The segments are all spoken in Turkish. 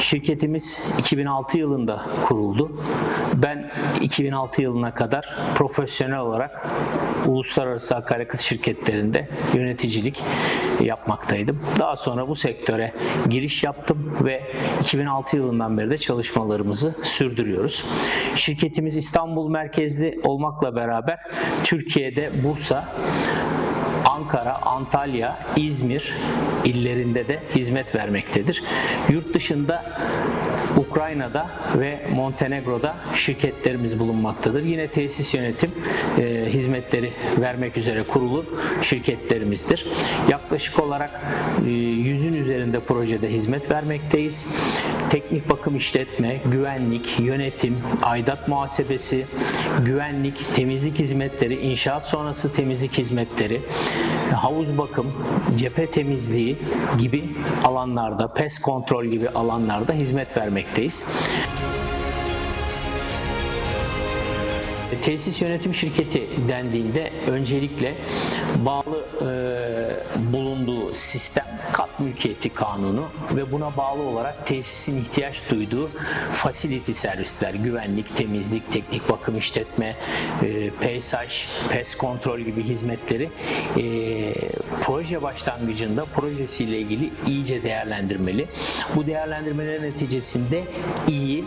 Şirketimiz 2006 yılında kuruldu. Ben 2006 yılına kadar profesyonel olarak uluslararası akaryakıt şirketlerinde yöneticilik yapmaktaydım. Daha sonra bu sektöre giriş yaptım ve 2006 yılından beri de çalışmalarımızı sürdürüyoruz. Şirketimiz İstanbul merkezli olmakla beraber Türkiye'de Bursa, Ankara, Antalya, İzmir illerinde de hizmet vermektedir. Yurt dışında Ukrayna'da ve Montenegro'da şirketlerimiz bulunmaktadır. Yine tesis yönetim e, hizmetleri vermek üzere kurulu şirketlerimizdir. Yaklaşık olarak e, yüzün üzerinde projede hizmet vermekteyiz. Teknik bakım işletme, güvenlik, yönetim, aidat muhasebesi, güvenlik, temizlik hizmetleri, inşaat sonrası temizlik hizmetleri, havuz bakım, cephe temizliği gibi alanlarda, pes kontrol gibi alanlarda hizmet vermekteyiz. Tesis yönetim şirketi dendiğinde öncelikle bağlı e, bulunduğu sistem kat mülkiyeti kanunu ve buna bağlı olarak tesisin ihtiyaç duyduğu facility servisler, güvenlik, temizlik, teknik bakım işletme, e, peyzaj, pes kontrol gibi hizmetleri e, proje başlangıcında projesiyle ilgili iyice değerlendirmeli. Bu değerlendirmeler neticesinde iyi,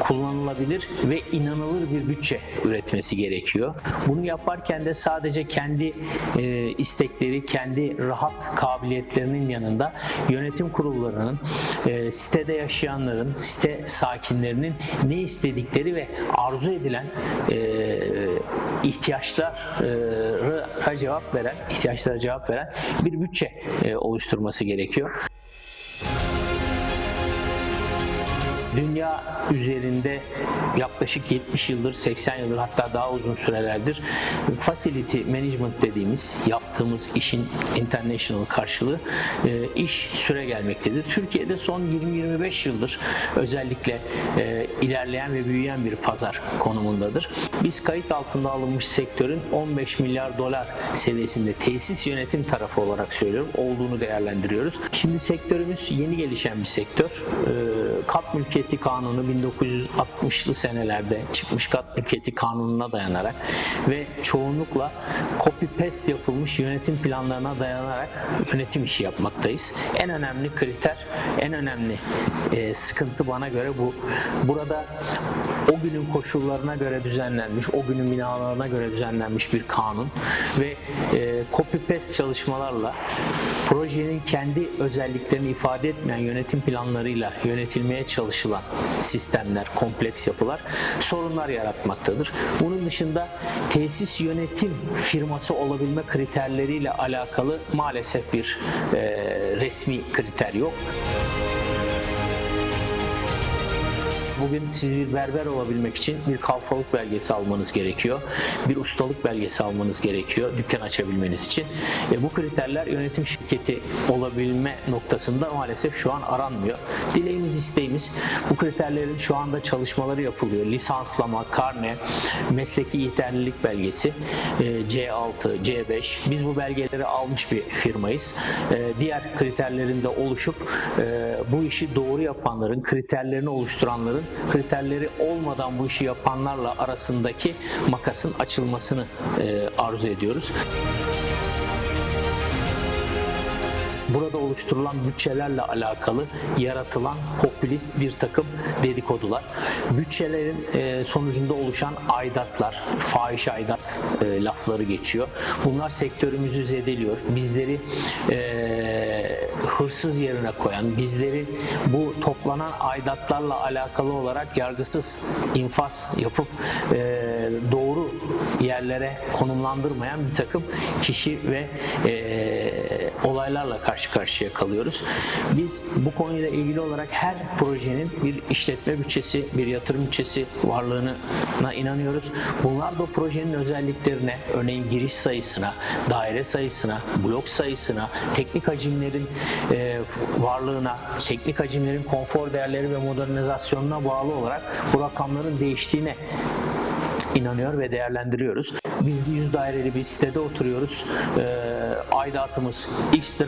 kullanılabilir ve inanılır bir bütçe üretmesi gerekiyor. Bunu yaparken de sadece kendi e, istekleri, kendi rahat kabiliyetlerinin yanında yönetim kurullarının, e, sitede yaşayanların, site sakinlerinin ne istedikleri ve arzu edilen e, ihtiyaçlara cevap veren, ihtiyaçlara cevap veren bir bütçe e, oluşturması gerekiyor. Dünya üzerinde yaklaşık 70 yıldır, 80 yıldır hatta daha uzun sürelerdir facility management dediğimiz yaptığımız işin international karşılığı e, iş süre gelmektedir. Türkiye'de son 20-25 yıldır özellikle e, ilerleyen ve büyüyen bir pazar konumundadır. Biz kayıt altında alınmış sektörün 15 milyar dolar seviyesinde tesis yönetim tarafı olarak söylüyorum olduğunu değerlendiriyoruz. Şimdi sektörümüz yeni gelişen bir sektör. E, kat mülkiyeti kanunu 1960'lı senelerde çıkmış kat mülkiyeti kanununa dayanarak ve çoğunlukla copy paste yapılmış yönetim planlarına dayanarak yönetim işi yapmaktayız. En önemli kriter, en önemli e, sıkıntı bana göre bu. Burada o günün koşullarına göre düzenlenmiş, o günün binalarına göre düzenlenmiş bir kanun ve e, copy paste çalışmalarla projenin kendi özelliklerini ifade etmeyen yönetim planlarıyla yönetilmeye çalışılan sistemler, kompleks yapılar sorunlar yaratmaktadır. Bunun dışında tesis yönetim firması olabilme kriterleriyle alakalı maalesef bir e, resmi kriter yok. Bugün siz bir berber olabilmek için bir kalfalık belgesi almanız gerekiyor. Bir ustalık belgesi almanız gerekiyor dükkan açabilmeniz için. E, bu kriterler yönetim şirketi olabilme noktasında maalesef şu an aranmıyor. Dileğimiz, isteğimiz bu kriterlerin şu anda çalışmaları yapılıyor. Lisanslama, karne, mesleki yeterlilik belgesi, e, C6, C5. Biz bu belgeleri almış bir firmayız. E, diğer kriterlerinde oluşup e, bu işi doğru yapanların, kriterlerini oluşturanların kriterleri olmadan bu işi yapanlarla arasındaki makasın açılmasını e, arzu ediyoruz. Burada oluşturulan bütçelerle alakalı yaratılan popülist bir takım dedikodular. Bütçelerin e, sonucunda oluşan aidatlar, fahiş aidat e, lafları geçiyor. Bunlar sektörümüzü zedeliyor. Bizleri e, hırsız yerine koyan, bizleri bu toplanan aidatlarla alakalı olarak yargısız infaz yapıp doğru yerlere konumlandırmayan bir takım kişi ve e, olaylarla karşı karşıya kalıyoruz. Biz bu konuyla ilgili olarak her projenin bir işletme bütçesi, bir yatırım bütçesi varlığına inanıyoruz. Bunlar da projenin özelliklerine, örneğin giriş sayısına, daire sayısına, blok sayısına, teknik hacimlerin e, varlığına, teknik hacimlerin konfor değerleri ve modernizasyonuna bağlı olarak bu rakamların değiştiğine inanıyor ve değerlendiriyoruz. Biz 100 daireli bir sitede oturuyoruz. Ee, aidatımız x.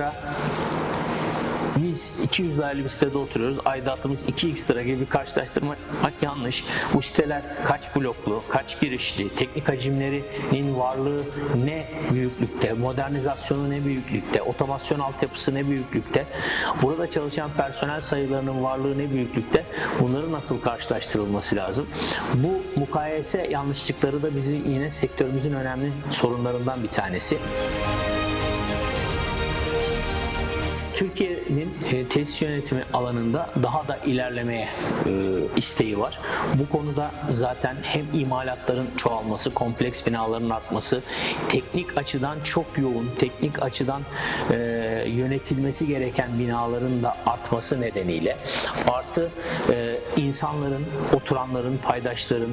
biz 200 liralık bir sitede oturuyoruz. Aidatımız 2x lira gibi bir karşılaştırmak yanlış. Bu siteler kaç bloklu, kaç girişli, teknik hacimlerinin varlığı ne büyüklükte, modernizasyonu ne büyüklükte, otomasyon altyapısı ne büyüklükte, burada çalışan personel sayılarının varlığı ne büyüklükte, bunları nasıl karşılaştırılması lazım. Bu mukayese yanlışlıkları da bizi yine sektörümüzün önemli sorunlarından bir tanesi. Türkiye'nin e, tesis yönetimi alanında daha da ilerlemeye e, isteği var. Bu konuda zaten hem imalatların çoğalması, kompleks binaların artması, teknik açıdan çok yoğun, teknik açıdan e, yönetilmesi gereken binaların da artması nedeniyle artı e, insanların, oturanların, paydaşların,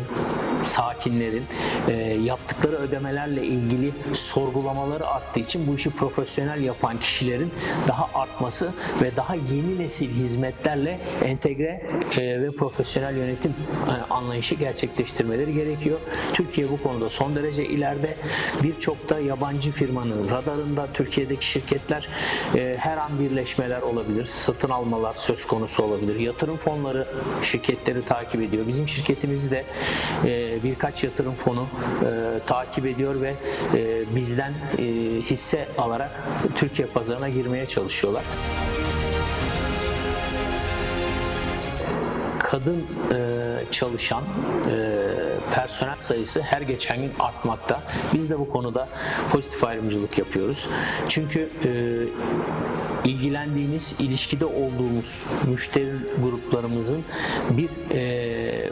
sakinlerin e, yaptıkları ödemelerle ilgili sorgulamaları arttığı için bu işi profesyonel yapan kişilerin daha artması ve daha yeni nesil hizmetlerle entegre e, ve profesyonel yönetim e, anlayışı gerçekleştirmeleri gerekiyor. Türkiye bu konuda son derece ileride. Birçok da yabancı firmanın radarında Türkiye'deki şirketler e, her an birleşmeler olabilir, satın almalar söz konusu olabilir. Yatırım fonları şirketleri takip ediyor. Bizim şirketimizi de birkaç yatırım fonu takip ediyor ve bizden hisse alarak Türkiye pazarına girmeye çalışıyorlar. Kadın e, çalışan e, personel sayısı her geçen gün artmakta. Biz de bu konuda pozitif ayrımcılık yapıyoruz. Çünkü e, ilgilendiğimiz, ilişkide olduğumuz müşteri gruplarımızın bir e,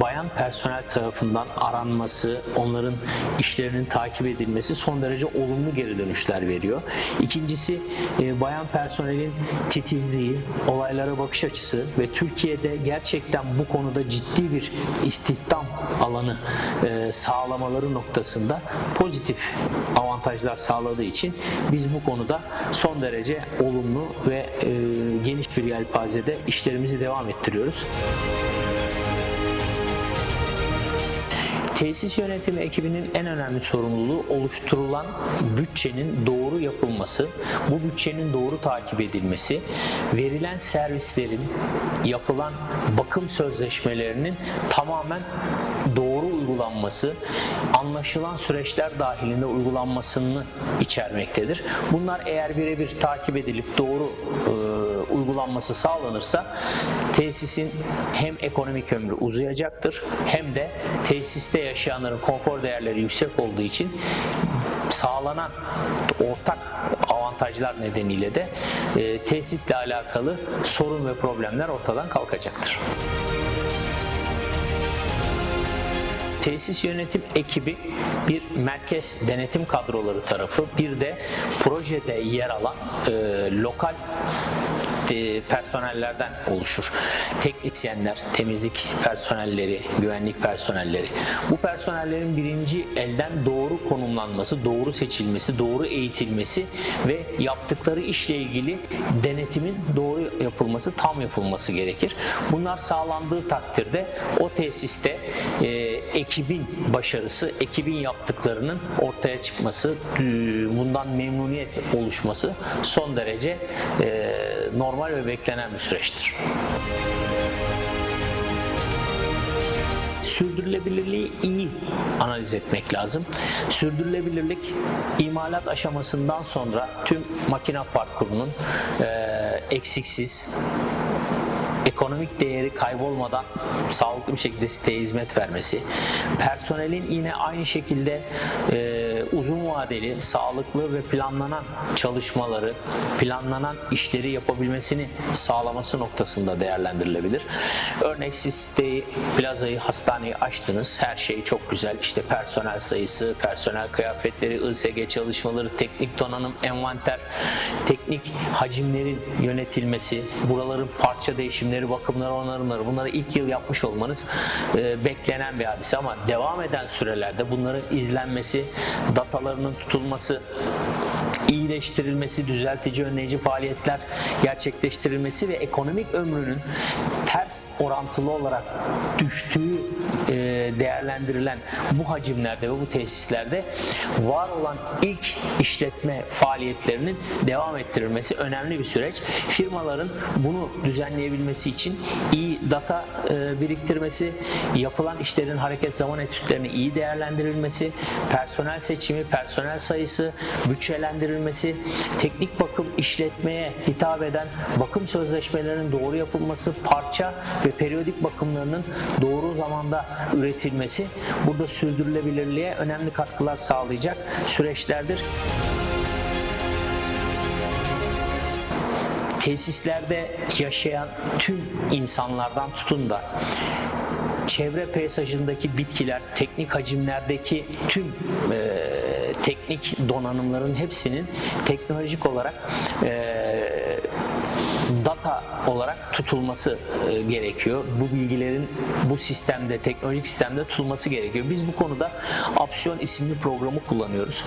bayan personel tarafından aranması, onların işlerinin takip edilmesi son derece olumlu geri dönüşler veriyor. İkincisi e, bayan personelin titizliği, olaylara bakış açısı ve Türkiye'de gerçekten bu konuda ciddi bir istihdam alanı e, sağlamaları noktasında pozitif avantajlar sağladığı için biz bu konuda son derece olumlu ve e, geniş bir yelpazede işlerimizi devam ettiriyoruz. Tesis yönetimi ekibinin en önemli sorumluluğu oluşturulan bütçenin doğru yapılması, bu bütçenin doğru takip edilmesi, verilen servislerin, yapılan bakım sözleşmelerinin tamamen doğru uygulanması, anlaşılan süreçler dahilinde uygulanmasını içermektedir. Bunlar eğer birebir takip edilip doğru uygulanması sağlanırsa tesisin hem ekonomik ömrü uzayacaktır hem de tesiste yaşayanların konfor değerleri yüksek olduğu için sağlanan ortak avantajlar nedeniyle de e, tesisle alakalı sorun ve problemler ortadan kalkacaktır. Tesis yönetim ekibi bir merkez denetim kadroları tarafı bir de projede yer alan e, lokal personellerden oluşur. Teknisyenler, temizlik personelleri, güvenlik personelleri. Bu personellerin birinci elden doğru konumlanması, doğru seçilmesi, doğru eğitilmesi ve yaptıkları işle ilgili denetimin doğru yapılması, tam yapılması gerekir. Bunlar sağlandığı takdirde o tesiste e, ekibin başarısı, ekibin yaptıklarının ortaya çıkması, e, bundan memnuniyet oluşması son derece e, normal ve beklenen bir süreçtir. Sürdürülebilirliği iyi analiz etmek lazım. Sürdürülebilirlik imalat aşamasından sonra tüm makine parkurunun e, eksiksiz ekonomik değeri kaybolmadan sağlıklı bir şekilde siteye hizmet vermesi, personelin yine aynı şekilde e, uzun vadeli, sağlıklı ve planlanan çalışmaları, planlanan işleri yapabilmesini sağlaması noktasında değerlendirilebilir. Örnek siz siteyi, plazayı, hastaneyi açtınız. Her şey çok güzel. İşte personel sayısı, personel kıyafetleri, ISG çalışmaları, teknik donanım, envanter, teknik hacimlerin yönetilmesi, buraların parça değişimleri, bakımları, onarımları bunları ilk yıl yapmış olmanız e, beklenen bir hadise. Ama devam eden sürelerde bunların izlenmesi, datalarının tutulması, iyileştirilmesi, düzeltici önleyici faaliyetler gerçekleştirilmesi ve ekonomik ömrünün ters orantılı olarak düştüğü e, değerlendirilen bu hacimlerde ve bu tesislerde var olan ilk işletme faaliyetlerinin devam ettirilmesi önemli bir süreç. Firmaların bunu düzenleyebilmesi için iyi data e, biriktirmesi, yapılan işlerin hareket zaman etütlerinin iyi değerlendirilmesi, personel seçimi, personel sayısı, bütçelendirilmesi, teknik bakım işletmeye hitap eden bakım sözleşmelerinin doğru yapılması, parça ve periyodik bakımlarının doğru zamanda üretilmesi burada sürdürülebilirliğe önemli katkılar sağlayacak süreçlerdir. tesislerde yaşayan tüm insanlardan tutun da çevre peyzajındaki bitkiler, teknik hacimlerdeki tüm e, teknik donanımların hepsinin teknolojik olarak e, data olarak tutulması e, gerekiyor. Bu bilgilerin bu sistemde, teknolojik sistemde tutulması gerekiyor. Biz bu konuda Opsiyon isimli programı kullanıyoruz.